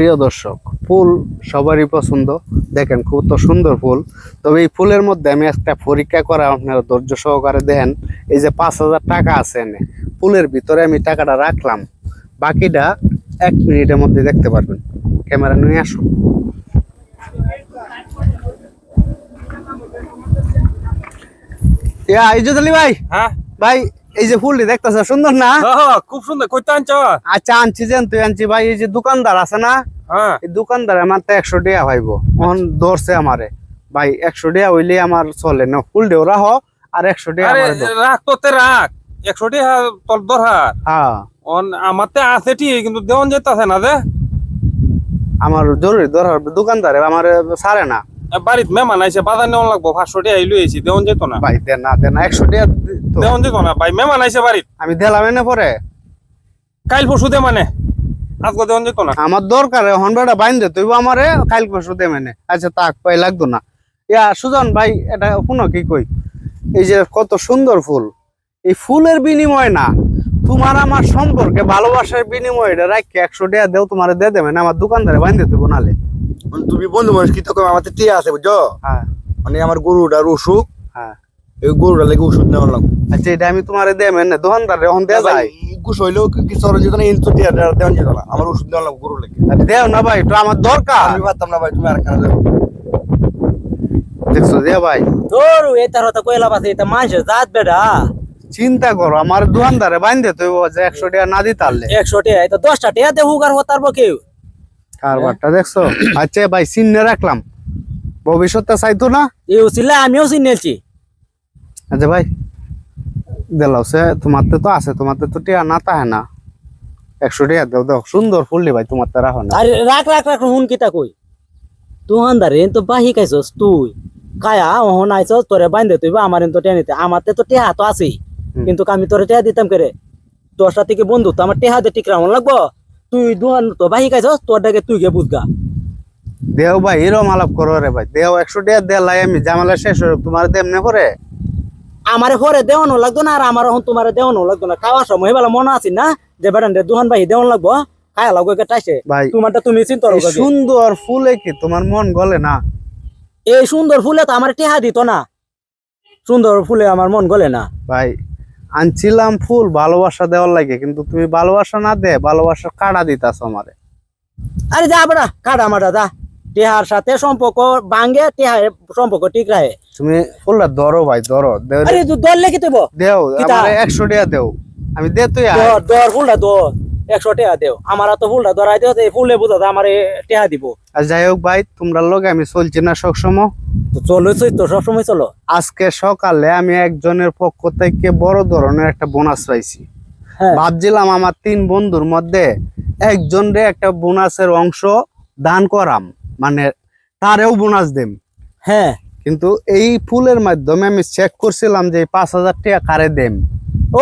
প্রিয় দর্শক ফুল সবারই পছন্দ। দেখেন খুব তো সুন্দর ফুল। তবে এই ফুলের মধ্যে আমি একটা পরীক্ষা করা আপনারা ধৈর্য সহকারে দেখেন এই যে পাঁচ হাজার টাকা আছে এনে। ফুলের ভিতরে আমি টাকাটা রাখলাম। বাকিটা এক মিনিটের মধ্যে দেখতে পারবেন। ক্যামেরা নিয়ে আসুন। ইয়া ইজত আলী ভাই। হ্যাঁ? ভাই এই যে ফুলটি দেখতেছে সুন্দর না? হ্যাঁ, খুব সুন্দর। কইতে আনছ? আচ্ছা আনছি যেন তুই আনছি। ভাই এই যে দোকানদার আছে না হ্যাঁ। দোকানদার আমার তো একশো টাকা ভাইব। মন ধরছে আমারে। ভাই একশো টাকা হইলে আমার চলে না। ফুল ডেও রাহ আর একশো টাকা আমারে। রাখ তোতে রাখ। একশো টাকা তোর দরকার। হ্যাঁ। অন আমাতে আছে ঠিক কিন্তু দেওয়ান যেতেছে না দে আমার জরুরি দরকার দোকানদারে আমার সারে না। বাড়িত মেহমান আইছে বাজার নেওয়ান লাগবো পাঁচশো টাকা ইলু এসি দেওয়ান যেত না। ভাই দেন না দেন না একশো টাকা দি- দেওয়ান যেত না ভাই মেহমান আইছে বাড়িত। আমি দিলাম এনে পরে। কাইল পরশু দে মানে আজকে দেওয়ান যেত না। আমার দরকার হন বেটা বাইন দে তুই আমারে কাল পরশু দে মেনে আচ্ছা তাক পাই লাগতো না। ইয়া সুজন ভাই এটা শুনো কি কই? এই যে কত সুন্দর ফুল। এই ফুলের বিনিময় না তোমার আমার সম্পর্কে ভালোবাসার বিনিময় এটা রাখকে একশো টাকা দেও তোমার দিয়ে দেবে না আমার দোকানদারে বাইন দিতে বোনালে তুমি বন্ধু মানুষ কি তোকে আমার টিয়া আছে বুঝছ? হ্যাঁ। মানে আমার গরুটার অসুখ। হ্যাঁ। এই গরুটার লেগে ওষুধ নেওয়া লাগবে। আচ্ছা এটা আমি তোমার দিয়ে মেনে দোকানদার এখন দেয়া যায়? হইলেও আর যেত না ইঞ্চু টিয়া দেওয়া যেত না আমার ওষুধ নেওয়া লাগবে গরুর লেগে। দেও না ভাই তো আমার দরকার। আমি পারতাম না ভাই তুমি আর কারা দেবো? দেখছ দিয়া ভাই। তোর এটার হতো কয়লা বাসে এটা মানুষের জাত বেটা। চিন্তা করো আমার দোকানদারে বাইন দে তুই যে একশো টাকা না দিতে পারলে একশো টাকা এটা দশটা টাকা দিয়ে হুকার হতার কেউ। কারবারটা দেখছ? আচ্ছা ভাই চিহ্নে রাখলাম। ভবিষ্যতে চাইতো না? এও ছিল আমিও চিনেছি আচ্ছা ভাই দিলাও সে তোমার তো আছে তোমার তো টিয়া না তাহে না। একশো টাকা দাও দাও সুন্দর ফুললি ভাই তোমার তো রাখো না। আরে রাখ রাখ রাখ হুন কিতা কই? তুই আন্দারে তো বাহি খাইছস তুই। কায়া ওহন আইছস তোরে বাইন্দে তুই বা আমার তো টেনিতে আমার তো টেহা তো আছেই। কিন্তু আমি তোরে টেহা দিতাম করে? তোর সাথে কি বন্ধু তো আমার টেহা দিয়ে টিকরা লাগবো? তুই দুহান তো বাহি খাইছস তোর ডাকে তুই গে বুঝগা। দেও ভাই এরম আলাপ করো রে ভাই। দেও একশো টাকা দেলাই আমি জামালা শেষ হয়ে তোমার দেমনে করে আমারে ঘরে দেওয়ানো লাগতো না আর আমার এখন তোমার দেওয়ানো লাগতো না। খাওয়ার সময় বেলা মনে আছে না যে বেড়ান রে দুহান বাহি দেওয়ান লাগবো? খায়া লাগবো কে টাইছে ভাই তোমারটা তুমি চিন্তা করো সুন্দর ফুলে কি তোমার মন গলে না? এই সুন্দর ফুলে তো আমার টেহা দিত না। সুন্দর ফুলে আমার মন গলে না। ভাই আনছিলাম ফুল ভালোবাসা দেওয়ার লাগে কিন্তু তুমি ভালোবাসা না দে ভালোবাসা কাটা দিতাছ আমারে। আরে যা বড়া কাটা মাটা যা। টেহার সাথে সম্পর্ক ভাঙ্গে টেহার সম্পর্ক ঠিক রাখে। তুমি ফুলটা ধরো ভাই ধরো আরে তুই দর লেগে দেবো? দেও আমারে একশো টাকা দেও। আমি দে তুই। দর দর ফুলটা দর একশো টেহা দেও। আমার তো ফুলটা ধরাই দিও এই ফুলে বুঝা আমার টেহা দিব। আর যাই হোক ভাই তোমরা লোক আমি চলছি না সবসময়। তো সবসময় চলো আজকে সকালে আমি একজনের পক্ষ থেকে বড় ধরনের একটা বোনাস পাইছি হ্যাঁ ভাবছিলাম আমার তিন বন্ধুর মধ্যে একজন রে একটা বোনাসের অংশ দান করাম মানে তারেও বোনাস দেম হ্যাঁ কিন্তু এই ফুলের মাধ্যমে আমি চেক করছিলাম যে পাঁচ হাজার টাকা কারে দেম ও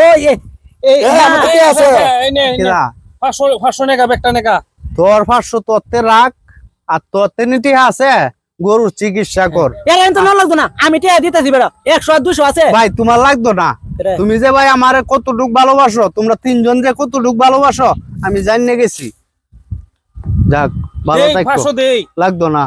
পাঁচশো তোর পাঁচশো তোরতে রাখ আর তোরতে নিতে আছে গরুর চিকিৎসা কর। লাগতো না আমি টেহা দিতেছি বেড়া একশো আর দুশো আছে। ভাই তোমার লাগতো না। তুমি যে ভাই আমার কতটুক ভালোবাসো তোমরা তিনজন যে কতটুক ভালোবাসো আমি জানিয়ে গেছি। যাক ভালো লাগতো না।